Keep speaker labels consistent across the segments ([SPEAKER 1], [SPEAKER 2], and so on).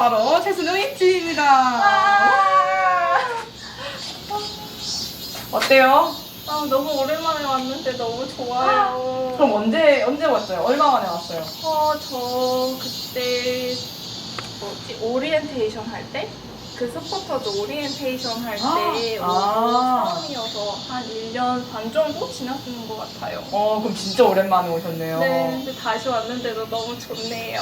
[SPEAKER 1] 바로 최순우 입지입니다. 어때요?
[SPEAKER 2] 아, 너무 오랜만에 왔는데 너무 좋아요.
[SPEAKER 1] 그럼 언제 언제 왔어요? 얼마 만에 왔어요?
[SPEAKER 2] 어, 저 그때 뭐지 오리엔테이션 할 때? 그 스포터즈 오리엔테이션 할때 오고
[SPEAKER 1] 아.
[SPEAKER 2] 처음이어서 한 1년 반 정도 지났는 것 같아요.
[SPEAKER 1] 어 그럼 진짜 오랜만에 오셨네요.
[SPEAKER 2] 네, 근데 다시 왔는데도 너무 좋네요.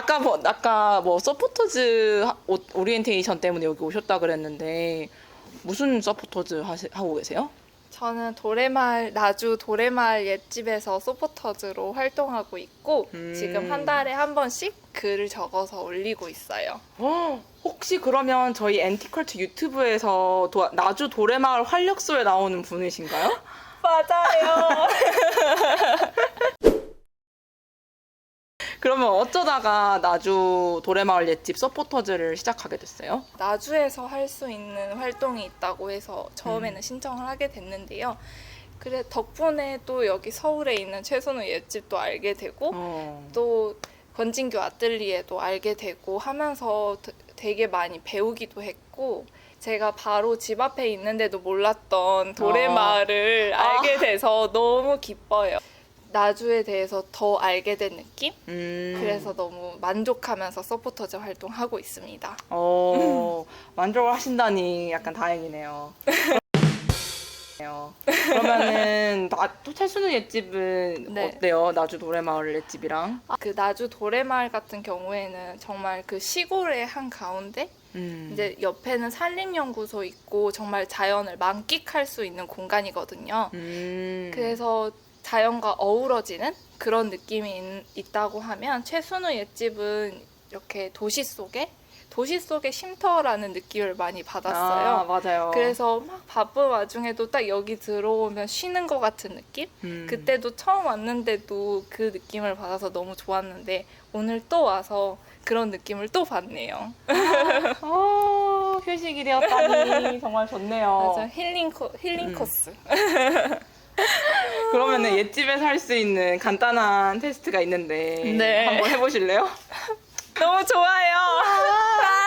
[SPEAKER 1] 아까 뭐 아까 뭐 서포터즈 하- 오- 오리엔테이션 때문에 여기 오셨다 그랬는데 무슨 서포터즈 하시, 하고 계세요?
[SPEAKER 2] 저는 도레말 나주 도레말 옛집에서 소포터즈로 활동하고 있고
[SPEAKER 1] 음.
[SPEAKER 2] 지금 한 달에 한 번씩 글을 적어서 올리고 있어요.
[SPEAKER 1] 어, 혹시 그러면 저희 앤티컬트 유튜브에서 도- 나주 도래마을 활력소에 나오는 분이신가요?
[SPEAKER 2] 맞아요.
[SPEAKER 1] 그러면 어쩌다가 나주 도래마을 옛집 서포터즈를 시작하게 됐어요?
[SPEAKER 2] 나주에서 할 수 있는 활동이 있다고 해서 처음에는
[SPEAKER 1] 음.
[SPEAKER 2] 신청을 하게 됐는데요. 그래 덕분에 또 여기 서울에 있는 최선우 옛집도 알게 되고
[SPEAKER 1] 어.
[SPEAKER 2] 또 권진규 아뜰리에도 알게 되고 하면서 드- 되게 많이 배우기도 했고 제가 바로 집 앞에 있는데도 몰랐던 도레마을을
[SPEAKER 1] 아.
[SPEAKER 2] 알게 돼서 너무 기뻐요. 나주에 대해서 더 알게 된 느낌?
[SPEAKER 1] 음.
[SPEAKER 2] 그래서 너무 만족하면서 서포터즈 활동하고 있습니다.
[SPEAKER 1] 어, 만족을 하신다니 약간 다행이네요. 그러면은 나, 또 채수는 옛집은
[SPEAKER 2] 네.
[SPEAKER 1] 어때요? 나주 도래마을 옛집이랑?
[SPEAKER 2] 그 나주 도레마을 같은 경우에는 정말 그 시골의 한 가운데
[SPEAKER 1] 음.
[SPEAKER 2] 이제 옆에는 산림연구소 있고 정말 자연을 만끽할 수 있는 공간이거든요.
[SPEAKER 1] 음.
[SPEAKER 2] 그래서 자연과 어우러지는 그런 느낌이 있, 다고 하면 최순우 옛집은 이렇게 도시 속에 도시 속의 쉼터라는 느낌을 많이
[SPEAKER 1] 아,
[SPEAKER 2] 받았어요.
[SPEAKER 1] 맞아요.
[SPEAKER 2] 그래서 막 바쁜 와중에도 딱 여기 들어오면 쉬는 것 같은 느낌?
[SPEAKER 1] 음.
[SPEAKER 2] 그때도 처음 왔는데도 그 느낌을 받아서 너무 좋았는데 오늘 또 와서 그런 느낌을 또 받네요.
[SPEAKER 1] 어, 휴식이 되었다니 정말 좋네요.
[SPEAKER 2] 맞아 힐링 코 힐링
[SPEAKER 1] 음.
[SPEAKER 2] 코스.
[SPEAKER 1] 그러면은 옛집에서 할 수 있는 간단한 테스트가 있는데
[SPEAKER 2] 네.
[SPEAKER 1] 한번 해보실래요?
[SPEAKER 2] 너무 좋아요.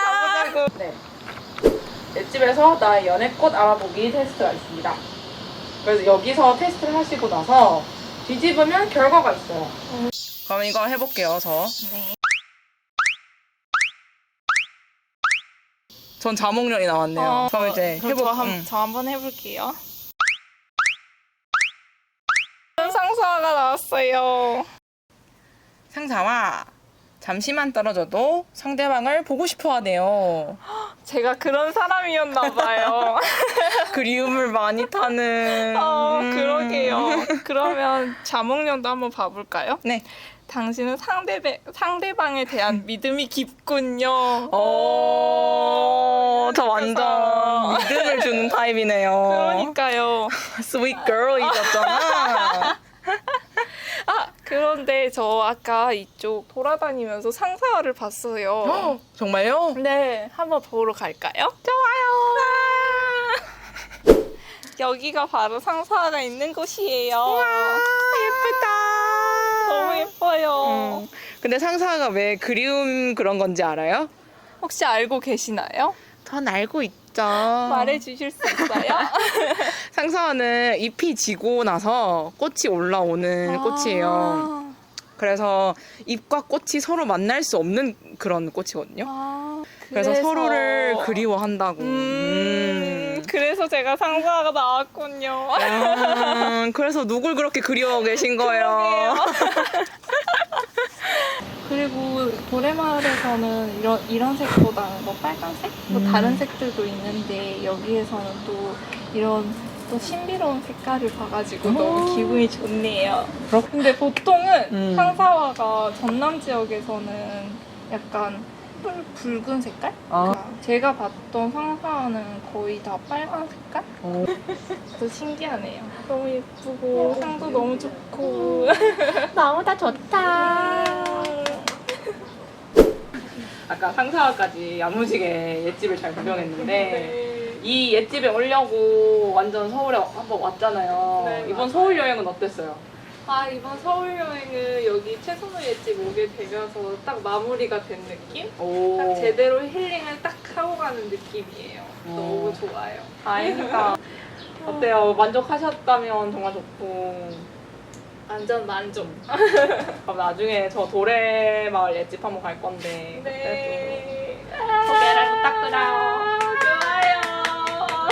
[SPEAKER 1] 가보자고. 네. 옛집에서 나의 연애꽃 알아보기 테스트가 있습니다. 그래서 여기서 테스트를 하시고 나서 뒤집으면 결과가 있어요. 그럼 이거 해볼게요, 저.
[SPEAKER 2] 네.
[SPEAKER 1] 전 자목련이 나왔네요. 그럼 이제 해보.
[SPEAKER 2] 저, 한. 저 한번 해볼게요. 상사가 나왔어요.
[SPEAKER 1] 상사와 잠시만 떨어져도 상대방을 보고 싶어 하네요.
[SPEAKER 2] 제가 그런 사람이었나 봐요.
[SPEAKER 1] 그리움을 많이 타는.
[SPEAKER 2] 어,
[SPEAKER 1] 음.
[SPEAKER 2] 그러게요. 그러면 자목련도 한번 봐볼까요?
[SPEAKER 1] 네.
[SPEAKER 2] 당신은 상대배, 상대방에 대한 믿음이 깊군요.
[SPEAKER 1] 어, 저 완전
[SPEAKER 2] 그래서.
[SPEAKER 1] 믿음을 주는 타입이네요.
[SPEAKER 2] 그러니까요.
[SPEAKER 1] 스윗 걸이셨잖아.
[SPEAKER 2] 아, 그런데 저 아까 이쪽 돌아다니면서 상사를 봤어요.
[SPEAKER 1] 정말요?
[SPEAKER 2] 네, 한번 보러 갈까요?
[SPEAKER 1] 좋아요.
[SPEAKER 2] 여기가 바로 상사가 있는 곳이에요.
[SPEAKER 1] 예쁘다.
[SPEAKER 2] 너무 예뻐요.
[SPEAKER 1] 음. 근데 상사가 왜 그리움 그런 건지 알아요?
[SPEAKER 2] 혹시 알고 계시나요?
[SPEAKER 1] 전 알고 있죠.
[SPEAKER 2] 말해 주실 수 있어요?
[SPEAKER 1] 상사는 잎이 지고 나서 꽃이 올라오는 꽃이에요.
[SPEAKER 2] 아,
[SPEAKER 1] 그래서 잎과 꽃이 서로 만날 수 없는 그런 꽃이거든요.
[SPEAKER 2] 아,
[SPEAKER 1] 그래서, 서로를 그리워한다고.
[SPEAKER 2] 음,
[SPEAKER 1] 음.
[SPEAKER 2] 그래서 제가 상사가 나왔군요.
[SPEAKER 1] 음, 그래서 누굴 그렇게 그리워 계신 거예요?
[SPEAKER 2] 그 리고 도레마을에서는 이런 이런 색보다는 뭐 빨간색, 뭐
[SPEAKER 1] 음.
[SPEAKER 2] 다른 색들도 있는데 여기에서는 또 이런 또 신비로운 색깔을 봐가지고
[SPEAKER 1] 오.
[SPEAKER 2] 너무 기분이 좋네요.
[SPEAKER 1] 그렇-
[SPEAKER 2] 근데 보통은
[SPEAKER 1] 음.
[SPEAKER 2] 상사화가 전남 지역에서는 약간 붉- 붉은 색깔?
[SPEAKER 1] 아.
[SPEAKER 2] 그러니까 제가 봤던 상사화는 거의 다 빨간 색깔?
[SPEAKER 1] 어.
[SPEAKER 2] 또 신기하네요. 너무 예쁘고 향도 너무 좋고
[SPEAKER 3] 너무 다 좋다.
[SPEAKER 1] 아까 상사까지 야무지게 옛집을 잘 구경했는데
[SPEAKER 2] 네.
[SPEAKER 1] 이 옛집에 오려고 완전 서울에 한번 왔잖아요.
[SPEAKER 2] 네,
[SPEAKER 1] 이번
[SPEAKER 2] 맞아요.
[SPEAKER 1] 서울 여행은 어땠어요?
[SPEAKER 2] 아 이번 서울 여행은 여기 최선우 옛집 오게 되면서 딱 마무리가 된 느낌?
[SPEAKER 1] 오.
[SPEAKER 2] 딱 제대로 힐링을 딱 하고 가는 느낌이에요.
[SPEAKER 1] 오.
[SPEAKER 2] 너무 좋아요.
[SPEAKER 1] 다행이다. 어때요? 만족하셨다면 정말 좋고.
[SPEAKER 2] 완전 만족.
[SPEAKER 1] 그럼 나중에 저 도래마을 옛집 한번 갈 건데.
[SPEAKER 2] 네.
[SPEAKER 1] 그때도 소개를 부탁드려요.
[SPEAKER 2] 좋아요.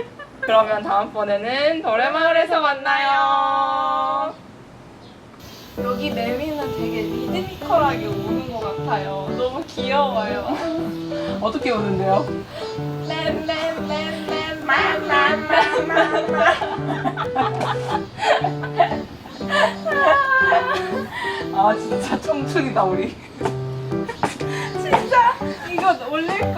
[SPEAKER 1] 그러면 다음번에는 도래마을에서 만나요.
[SPEAKER 2] 여기 매미는 되게 리드미컬하게 오는 것 같아요. 너무 귀여워요.
[SPEAKER 1] 어떻게 오는데요? 아 진짜 청춘이다 우리.
[SPEAKER 2] 진짜 이거 올릴?